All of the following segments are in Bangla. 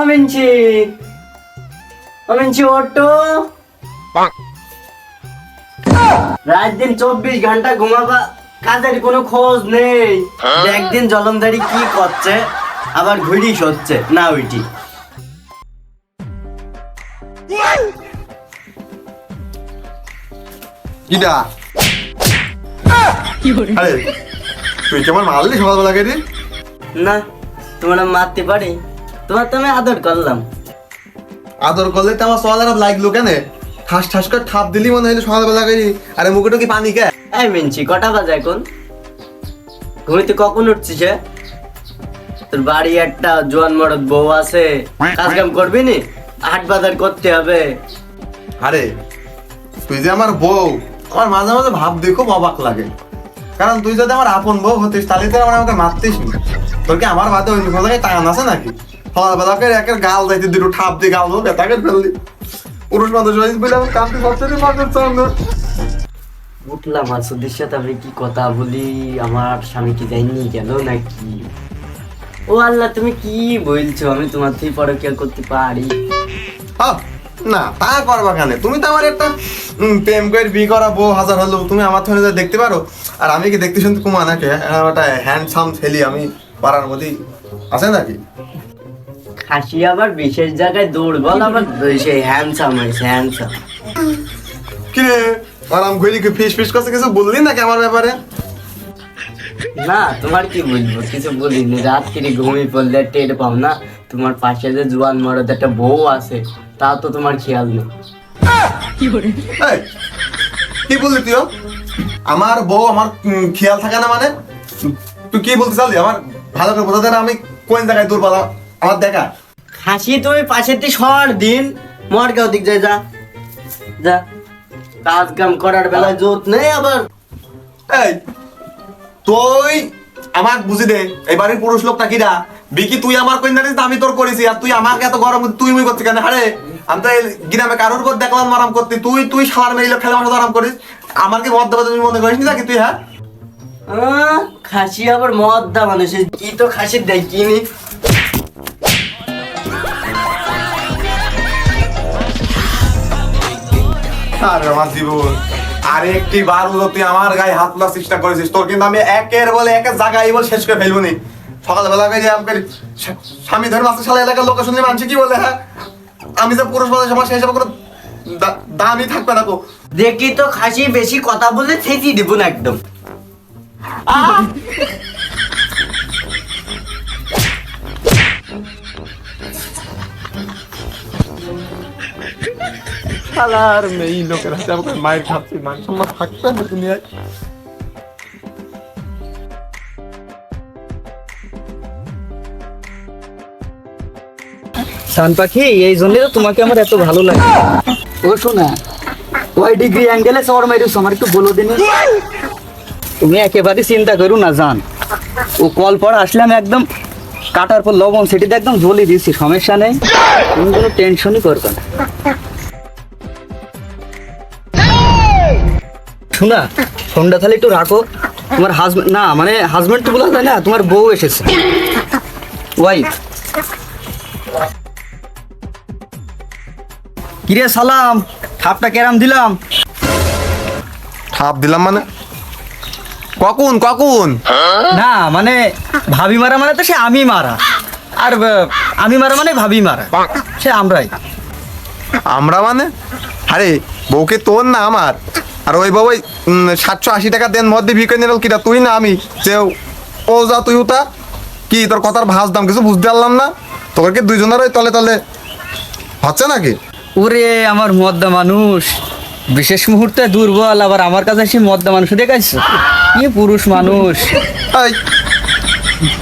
অমিনছি অমিনছি অটো রাত দিন চব্বিশ ঘণ্টা ঘুমাবা কাজের কোনো খোঁজ নেই। একদিন জলমদারি কি করছে? আবার ঘুড়ি সচ্ছে না ওইটি। কিডা? আরে তুই কেমন মারলি রে? না তোমার মারতে পারি? তোমার তো আমি আদর করলাম। আদর করলে তো আমার সকাল লাগল কেন? ঠাস ঠাস করে ঠাপ দিলি মনে হইল সকালবেলা করে আরে মুখে কি পানি কে? এই মিনছি কটা বাজে এখন? ঘুমিতে কখন উঠছিস? তোর বাড়ি একটা জোয়ান মরদ বউ আছে। কাজ কাম করবি নি? হাট বাজার করতে হবে। আরে তুই যে আমার বউ আমার মাঝে মাঝে ভাব দেখো অবাক লাগে। কারণ তুই যদি আমার আপন বউ হতিস তাহলে তো আমার আমাকে মারতিস নি। তোর কি আমার বাদে অন্য জায়গায় টান আছে নাকি? করে একের গাল দুটো ঠাপ দিয়ে গাল দেবো ফেললি। পুরুষ মানুষ বলে সবচেয়ে চন্দ্র উঠলাম আসুদের সাথে আমি কি কথা বলি? আমার স্বামী কি যায়নি গেল নাকি? ও আল্লাহ তুমি কি বলছো? আমি তোমার থেকে পরকিয়া করতে পারি। না তা করবা কেন? তুমি তো আমার একটা প্রেম করে বিয়ে করা বউ হাজার হলো তুমি আমার থেকে যা দেখতে পারো। আর আমি কি দেখতে শুনতে কুমা নাকি? একটা হ্যান্ডসাম ছেলে আমি পাড়ার মধ্যেই আছে নাকি? খাসি আবার বিশেষ জায়গায় দৌড় বল আবার সেই হ্যান্ডসাম হয়েছে হ্যান্ডসাম কি রে আরাম ঘুরি কি ফিস ফিস করছে কিছু বললি নাকি আমার ব্যাপারে? না তোমার কি বলব কিছু বলিনি। রাত কিরে ঘুমিয়ে পড়লে টের পাও না? তোমার পাশে যে জোয়ান মরদ একটা বউ আছে তা তো তোমার খেয়াল নেই। কি বললি তুই আমার বউ আমার খেয়াল থাকে না মানে? তুই কি বলতে চালি আমার ভালো করে বোঝাতে আমি কোন জায়গায় দুর্বল আমার দেখা। খাসি তুমি পাশের দিয়ে সর দিন। মরগাঁও দিক যায় যা। যা। কাজ কাম করার বেলায় জোত নেই আবার। এই তুই আমাক বুঝি দে এই বাড়ির পুরুষ লোকটা কিরা বিকি তুই আমার কই জানিস আমি তোর করেছি আর তুই আমাকে এত গরম তুই মুই করছিস কেন? আরে আমি তো গ্রামে কারোর উপর দেখলাম আরাম করতে। তুই তুই সার মেয়ে খেলে আমার আরাম করিস। আমার কি মদ দেবে তুমি মনে করিস নাকি তুই হ্যাঁ? খাসি আবার মদ দা মানুষের কি তো খাসির দেয় কিনি আরে আমার জীবন। আর একটি বার তুই আমার গায়ে হাত তোলার চেষ্টা করেছিস। তোর কিন্তু আমি একের বলে একের জায়গায় বল শেষ করে ফেলব নি সকালবেলা যে আমাকে স্বামী ধরে মাসে সালে এলাকার লোক শুনলে মানছি কি বলে হ্যাঁ? আমি যে পুরুষ মানুষ আমার সেই হিসাবে কোনো দামই থাকবে না তো। দেখি তো খাসি বেশি কথা বলে থেঁচি দিব না একদম। শালার মেয়ে লোকের হাতে আমাকে মায়ের খাচ্ছি মান সম্মান থাকবে না দুনিয়ায়। শান পাখি এই জন্য তো তোমাকে আমার এত ভালো লাগে। ও শোনা ওই ডিগ্রি অ্যাঙ্গেলে মাইরুস আমার একটু বলো দিনি। তুমি একেবারে চিন্তা করো না জান। ও কল পর আসলাম একদম কাটার পর লবণ সেটিতে একদম জ্বলি দিচ্ছি সমস্যা নেই। তুমি কোনো টেনশনই করবে না। শোনা ফোনটা তাহলে একটু রাখো। তোমার হাজবেন্ড না মানে হাজবেন্ড তো বলা যায় না তোমার বউ এসেছে। ওয়াইফ কিরে সালাম খাপটা কেরাম দিলাম? থাপ দিলাম মানে? কখন কখন? না মানে ভাবি মারা মানে তো সে আমি মারা। আর আমি মারা মানে ভাবি মারা। সে আমরাই। আমরা মানে? আরে বউকে তোর না আমার। আর ওই বউ ওই সাতশো আশি টাকা দেন মধ্যে ভিকে নিল কিটা তুই না আমি? যে ও যা তুই উতা। কি তোর কথার ভাস দাম কিছু বুঝতে পারলাম না। তোকে কি দুইজনের ওই তলে তলে হচ্ছে নাকি? ওরে আমার মদ্দা মানুষ বিশেষ মুহূর্তে দুর্বল আবার আমার কাছে সে মদ্দা মানুষ দেখাইছো? কি পুরুষ মানুষ।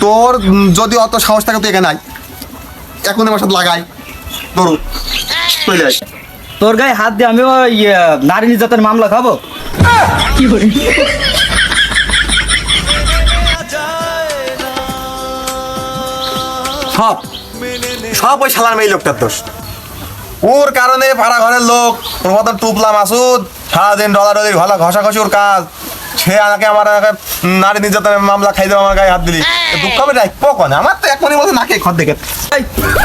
তোর যদি অত সাহস থাকে তুই এখানে আয়। এখন আমার সাথে লাগাই। ধরু চলে আয়। তোর গায়ে হাত দিয়ে আমি ওই নারী নির্যাতন মামলা খাব? সব সব ওই শালার মেয়ে লোকটার দোষ। ওর কারণে পাড়া ঘরের লোক, ওর মতন টুপলা মাসুদ, সারাদিন ডলার ডলার ভালো ঘষাঘষি ওর কাজ। সে আমাকে আমার নারী নির্যাতনের মামলা খাই দেবো, আমার গায়ে হাত দিলি। দুঃখ হবে না? পকনে, আমার তো এক মনে বলছে নাকে খদ দেখে।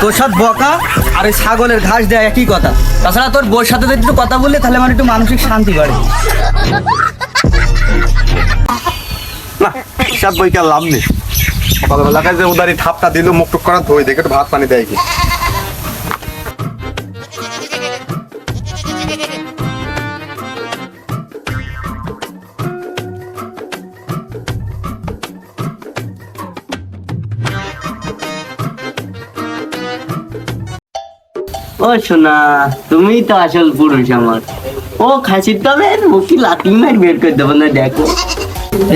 তোর সাথে বকা আর ওই ছাগলের ঘাস দেয় একই কথা। তাছাড়া তোর বউর সাথে যদি একটু কথা বললে, তাহলে আমার একটু মানসিক শান্তি বাড়ে না, হিসাব বই লাভ নেই। সকালবেলাকায় যে উদারি থাপটা দিল, মুখ টুক করা ধুই দেখে একটু ভাত পানি দেয় কি। ও সোনা তুমি তো আসল পুরুষ আমার। ও খাসির তবে মুখি লাতি মার বের করে দেবো না দেখো।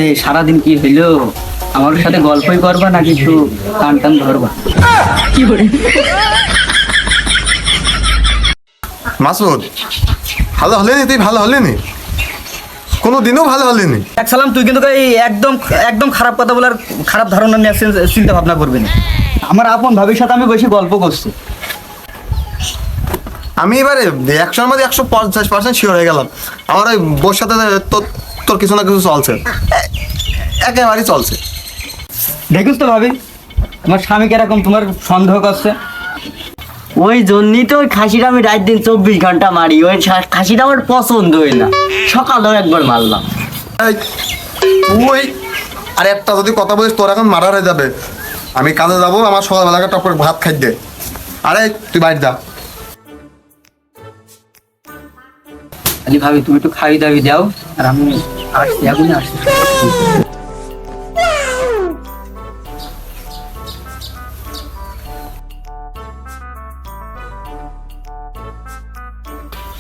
এই সারাদিন কি হইল? আমার সাথে গল্পই করবা নাকি একটু টান টান ধরবা। মাসুদ ভালো হলেনি তুই? ভালো হলেনি? কোনো দিনও ভালো হলেনি। এক সালাম তুই কিন্তু এই একদম একদম খারাপ কথা বলার খারাপ ধারণা নিয়ে চিন্তা ভাবনা করবি না। আমার আপন ভাবির সাথে আমি বেশি গল্প করছি। আমি এবারে একশোর মধ্যে একশো পঞ্চাশ পার্সেন্ট শিওর হয়ে গেলাম। আমার ওই বোর সাথে তোর তোর কিছু না কিছু চলছে। একেবারেই চলছে। দেখিস তো ভাবি আমার স্বামী কীরকম তোমার সন্দেহ করছে? ওই জন্যই তো ওই খাসিটা আমি রাত দিন চব্বিশ ঘণ্টা মারি ওই খাসিটা আমার পছন্দ হয় না। সকালেও একবার মারলাম। এই, তুই আর একটা যদি কথা বলিস তোর এখন মারার হয়ে যাবে। আমি কাজে যাব আমার সকালবেলাকে টপ করে ভাত খাই দে আরে তুই বাইরে যা। আলি ভাবি, তুমি একটু খাই দাবি দাও, আর আমি আসছি এখনই আসছি।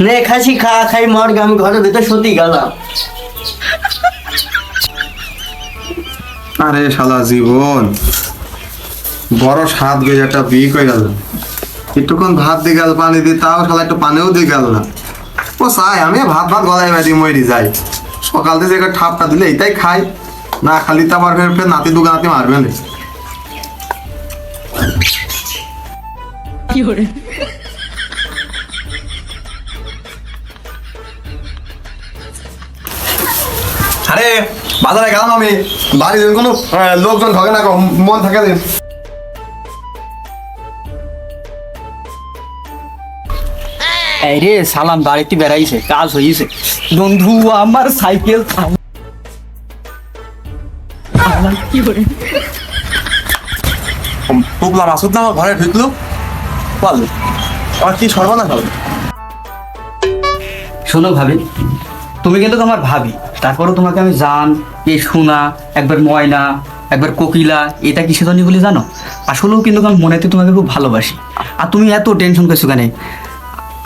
নে, খাসি, খা, খাই আমি সত্যি গেলাম। আরে শালা জীবন, বড় সাত গেছে একটা বিয়ে করে গেল একটুক্ষণ ভাত দিয়ে গেল, পানি দিয়ে, তাও শালা একটু পানিও দিয়ে গেল না। ও চাই আমি ভাত ভাত গলায় বাদি মরি যাই। সকাল থেকে একটা ঠাপটা দিলে এটাই খাই। না খালি তো আবার ফের নাতি দুগা নাতি মারবে না। আরে বাজারে গেলাম আমি। বাড়িতে কোনো লোকজন ঢোকে না মন থাকে রে সালাম বাড়িতে বেড়াইছে কাজ হইছে। বন্ধু আমার সাইকেল টুকলা মাসুদ না আমার ঘরে ঢুকলো? বল আমার কি সর্বনাশ হবে? শোনো ভাবি তুমি কিন্তু আমার ভাবি। তারপরেও তোমাকে আমি জান এ শোনা একবার ময়না একবার কোকিলা এটা কিসে জানি বলে জানো? আসলেও কিন্তু আমি মনেতে তোমাকে খুব ভালোবাসি। আর তুমি এত টেনশন করছ কেন?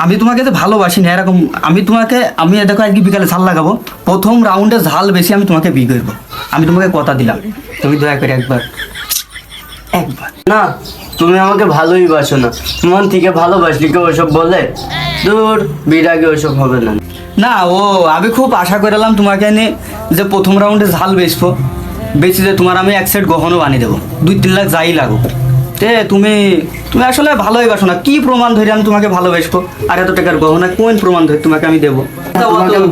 আমি তোমাকে যে ভালোবাসি না, এরকম আমি তোমাকে, আমি দেখো আজকে বিকালে ঝাল লাগাবো। প্রথম রাউন্ডে ঝাল বেশি আমি তোমাকে বিয়ে করব। আমি তোমাকে কথা দিলাম। তুমি দয়া করে একবার একবার। না, তুমি আমাকে ভালোই বাসো না। মন থেকে ভালোবাসলি কেউ ওসব বলে? দূর, বিয়ের আগে ওসব হবে না। না, ও, আমি খুব আশা করলাম তোমাকে নিয়ে যে প্রথম রাউন্ডে ঝাল বেচবো। বেশি যে তোমার আমি এক সেট গহনও বানিয়ে দেবো। দুই তিন লাখ যাই লাগো তে তুমি তুমি আসলে ভালোই বাসো না। কি প্রমাণ ধরে আমি তোমাকে ভালোবাসবো? আর এত টাকার গহনা কোন প্রমাণ ধরে তোমাকে আমি দেবো?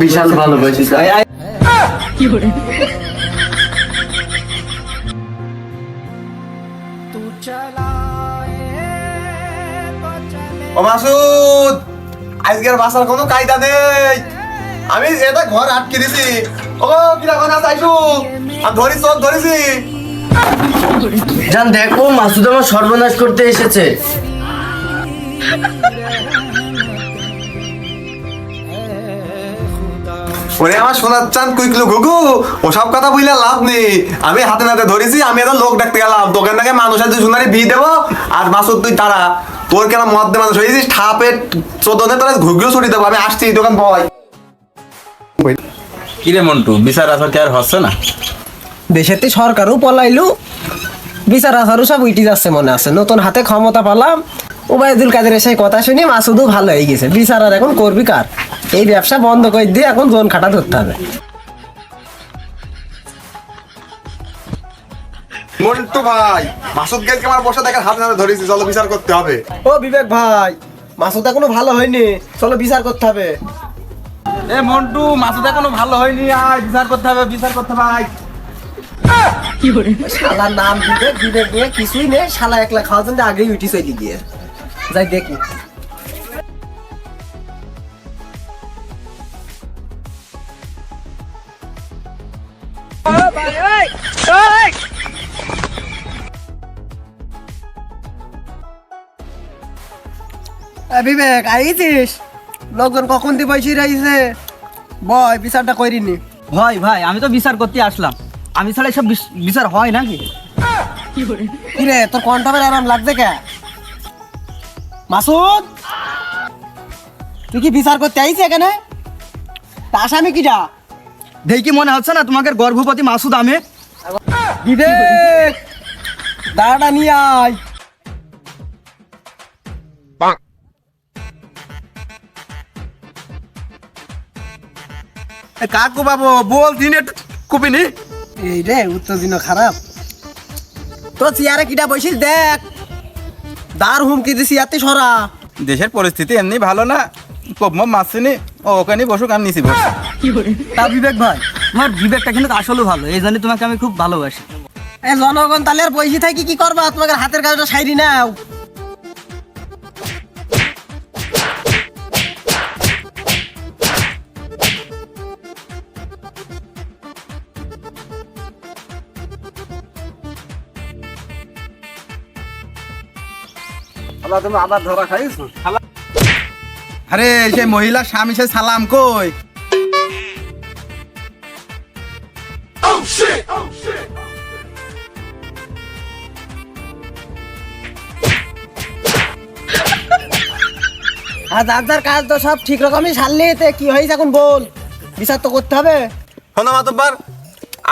বিশাল ভালোবাসি। ও মাসুদ আজকের বাসার কোনো কায়দা নেই। আমি এটা ঘর আটকে দিছি। ও কিরা কোন আছে আইসু? আমি ধরিস চোখ ধরেছি। জান দেখো মাসুদ আমার সর্বনাশ করতে এসেছে। ওরে আমার সোনার চান কুইকলু ঘুঘু ওসব কথা বুঝলে লাভ নেই। আমি হাতে নাতে ধরেছি আমি একটা লোক ডাকতে গেলাম। তোকে নাকি মানুষ আছে সোনারি বিয়ে দেবো? আর মাসুদ তুই তারা। তোর কেন মদ্যে মানুষ হয়েছিস? ঠাপের চোদনে তোরা ঘুগলু ছুটি দেবো আমি আসছি এই দোকান বয় কিরে মন্টু বিচার আচার কি আর হচ্ছে না? দেশেতে সরকারও পলাইলো। বিচার আচারও সব উইটি যাচ্ছে মনে আছে। নতুন হাতে ক্ষমতা পালাম। ওবায়দুল কাদের সেই কথা শুনে মাসুদও ভালো হয়ে গেছে। বিচার আর এখন করবি কার? এই ব্যবসা বন্ধ করে দিয়ে এখন জোন খাটা ধরতে হবে। মন্টু ভাই মাসুদ গেলকে আমার বসে দেখার হাতে নাতে ধরেছি। চলো বিচার করতে হবে। ও বিবেক ভাই মাসুদ এখনও ভালো হয়নি। চলো বিচার করতে হবে। এ মন্টু মাসুদ এখনও ভালো হয়নি। আয় বিচার করতে হবে বিচার করতে হবে। শালার নাম বিবেক বিবেক নিয়ে কিছুই নেই শালা একলা খাওয়ার জন্য আগেই উঠিস ওই গিয়ে। যাই দেখি। এ বিবেক আইছিস লোকজন কখন দিয়ে বসে রয়েছে বয় বিচারটা করিনি ভয় ভাই আমি তো বিচার করতে আসলাম। আমি ছাড়া এসব বিচার হয় নাকি? কিরে, তোর কন্ঠাবের আরাম লাগছে কে? মাসুদ? তুই কি বিচার করতে আইছি এখানে? তা আসামি কিটা দেখি মনে হচ্ছে না তোমাকে গর্ভবতী মাসুদ আমি বিবেক! দাঁড়াটা নিয়ে আয়। কাকু বাবু, বল, দিন কুপিনি? এই রে উত্তর দিন খারাপ। তো চেয়ারে কিটা বসিস দেখ। দার হুমকি দিছি ইয়াতে সরা। দেশের পরিস্থিতি এমনি ভালো না। কম মারছিনি ও ওখানে বসুক আমি নিচে বসে তা বিবেক ভাই তোমার বিবেকটা কিন্তু আসলে ভালো এই জন্য তোমাকে আমি খুব ভালোবাসি। এ জনগণ তাহলে আর বসে থাকি কি করবা? তোমাকে হাতের কাজটা সাইরি নাও। তুমি আবার ধরা খাইছো? আরে সেই মহিলা স্বামী সে সালাম কই? আর যার যার কাজ তো সব ঠিক রকমই সারলি তে কি হয়েছে এখন বল? বিচার তো করতে হবে। শোনো মাতব্বার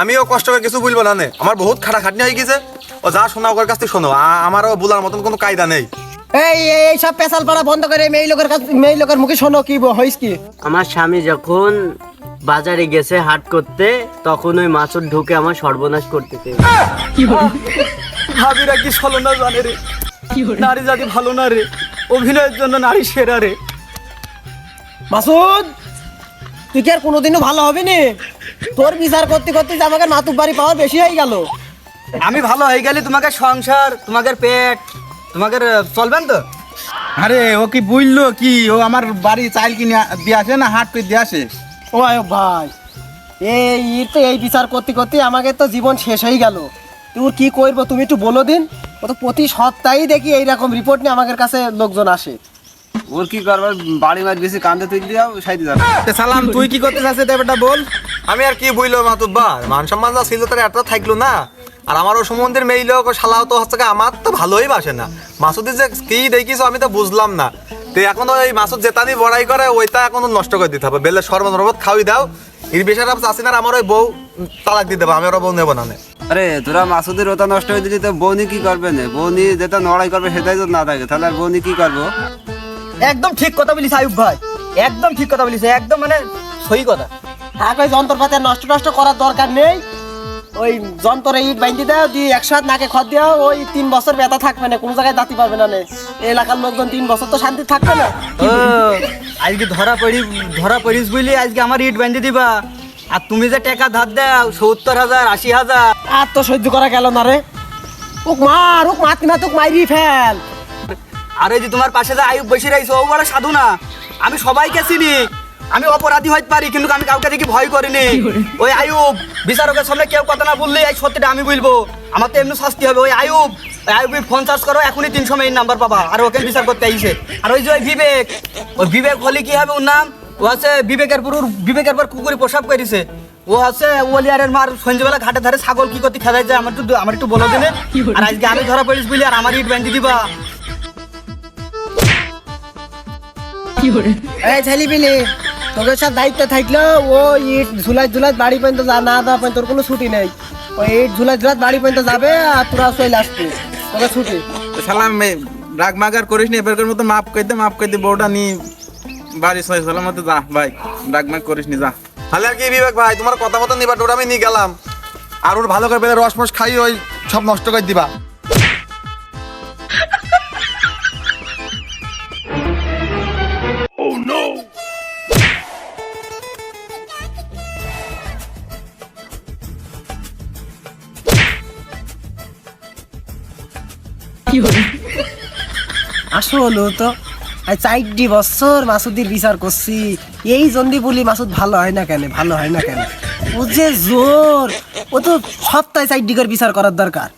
আমিও কষ্ট করে কিছু বলব না নে। আমার বহুত খাটা খাটনি হয়ে গেছে। ও যা শোনা ওর কাছ থেকে শোনো। আমারও বলার মতন কোনো কায়দা নেই। এই এই- এই সব পেশাল পাড়া বন্ধ করে মেয়ে লোকের কাছে মেয়ে লোকের মুখে শোনো কি হইস কি? আমার স্বামী যখন বাজারে গেছে হাট করতে তখন ওই মাছুর ঢুকে আমার সর্বনাশ করতেছে। ভাবিরা কি ছলনা জানে রে? নারী জাতি ভালো না রে? অভিনয়ের জন্য নারী সেরা রে। মাসুদ তুই কি আর কোনোদিনও ভালো হবি নি তোর বিচার করতে করতে যে আমাকে নাতুক বাড়ি পাওয়ার বেশি হয়ে গেল। আমি ভালো হয়ে গেলে তোমাকে সংসার তোমাকে পেট তোমাকে চলবেন তো? আরে ও কি বুঝলো কি? ও আমার বাড়ি চাইল কিনে দিয়ে আসে না হাট করে দিয়ে আসে? ও আয়ো ভাই। এই তো এই বিচার করতে করতে আমাকে তো জীবন শেষ হয়ে গেল। তোর কি করব তুমি একটু বলো দিন। ও তো প্রতি সপ্তাহেই দেখি এইরকম রিপোর্ট নিয়ে আমাদের কাছে লোকজন আসে। ওর কি করবার? বাড়ি মাছ বেশি কান্দে তুই দিয়াও সাইতে যাবে। সালাম তুই কি করতে চাচ্ছে ব্যাপারটা বল। আমি আর কি বইলো মাতুব্বার মান সম্মান যা ছিল তার একটা থাকল না। আর আমারও ও সম্বন্ধের মেয়ে লোক ও শালাও তো হচ্ছে আমার তো ভালোই বাসে না। মাসুদের যে কি দেখিস আমি তো বুঝলাম না। তো এখন ওই মাসুদ জেতানি বড়াই করে ওইটা এখন নষ্ট করে দিতে হবে। বেলে সর্বনরবত খাওয়াই দাও। এর বেশার চাষি না আমার ওই বউ তালাক দিয়ে দেবো আমি ওরা বউ নেব না। আরে তোরা মাসুদের ওটা নষ্ট হয়ে দিলি তো বৌনি কি করবে না? বৌনি যেটা নড়াই করবে সেটাই তো না থাকে তাহলে আর বৌনি কি করব? একদম ঠিক কথা বলিস আয়ুব ভাই একদম ঠিক কথা বলিস একদম মানে সই কথা। ওই যন্ত্রপাতি নষ্ট নষ্ট করার দরকার নেই ওই যন্ত্রে ইট বাইন্ধি দাও দিয়ে হাত নাকে খত দাও ওই তিন বছর ব্যথা থাকবে না কোনো জায়গায় দাঁতি পারবে না নে। এই এলাকার লোকজন তিন বছর তো শান্তি থাকবে না। আজকে ধরা পড়ি ধরা পড়িস বলি আজকে আমার ইট বেঁধে দিবা। আর তুমি যে টাকা ধার দাও সত্তর হাজার আশি হাজার। আর তো সহ্য করা গেল না রে। ওক মার ওক মাতি না তোক মাইরি ফেল। আর যে তোমার পাশে যে আয়ুব বসে রয়েছে ও বড় সাধু না। আমি সবাইকে চিনি। আমি অপরাধী হইতে পারি কিন্তু আমি কাউকে দেখি ভয় করিনি ওই আয়ুব বিচারকের সামনে কেউ কথা না বললে এই সত্যিটা আমি বলব। আমার তো এমনি শাস্তি হবে। ওই আয়ুব ফোন চার্জ করো এখনই তিনশো মেইন নাম্বার পাবা। আর ওকে বিচার করতে আইছে। আর ওই যে ওই বিবেক ওই বিবেক হলে কি হবে ওর নাম? ও আছে বিবেকের পুরো বিবেকের পর কুকুরে প্রসাব করেছে। ও আছে ওলিয়ারের মার সন্ধ্যেবেলা ঘাটে ধারে ছাগল কি করতে খেলা যায় আমার একটু আমার একটু বলো দিনে আর আজকে আমি ধরা পড়িস বলি আর আমার ইট ব্যান্ডি দিবা এই ছেলি পিলি তোকে সব দায়িত্ব থাকল ও ইট ঝুলাই ঝুলাই বাড়ি পর্যন্ত যা না দেওয়া পর্যন্ত তোর কোনো ছুটি নেই। ওই ইট ঝুলাই ঝুলাই বাড়ি পর্যন্ত যাবে আর তোরা চলে আসবি। তোকে ছুটি। সালাম রাগ মাগার করিস নি এবারকার মতো মাফ করে দে মাফ করে দে বউটা নি। বাড়ি ছয় সালাম মতো যা ভাই রাগ মাগ করিস নি যা। তাহলে আর কি বিবেক ভাই তোমার কথা মতো নিবা ওটা আমি নিয়ে গেলাম। আর ওর ভালো করে বেলে রস মস খাই ওই সব নষ্ট করে দিবা। আসলে তো। চারটি বছর মাসুদির বিচার করছি। এই জন্যই বলি মাসুদ ভালো হয় না কেন? ভালো হয় না কেন? ও যে জোর, ও তো সপ্তাহে চারটি করে বিচার করার দরকার।